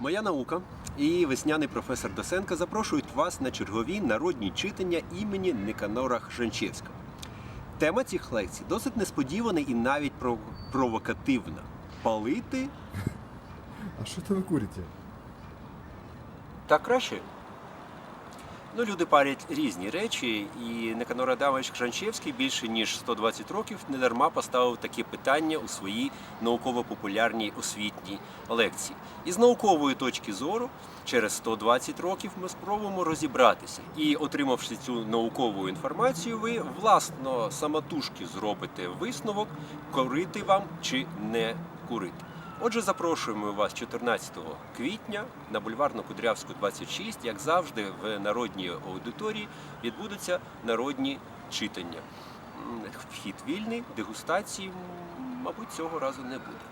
Моя наука і весняний професор Досенко запрошують вас на чергові народні читання імені Никанора Хжанчевського. Тема цих лекцій досить несподівана і навіть пров- провокативна. Палити А що це вы курите? так краще. Ну, люди парять різні речі, і Никанор Адамович Хжанчевський більше ніж 120 років недарма поставив таке питання у своїй науково-популярній освітній лекції. І з наукової точки зору, через 120 років ми спробуємо розібратися. І, отримавши цю наукову інформацію, ви власно самотужки зробите висновок, курити вам чи не курити. Отже, запрошуємо вас 14 квітня на бульварну Кудрявську 26, як завжди, в народній аудиторії відбудуться народні читання. Вхід вільний, дегустації, мабуть, цього разу не буде.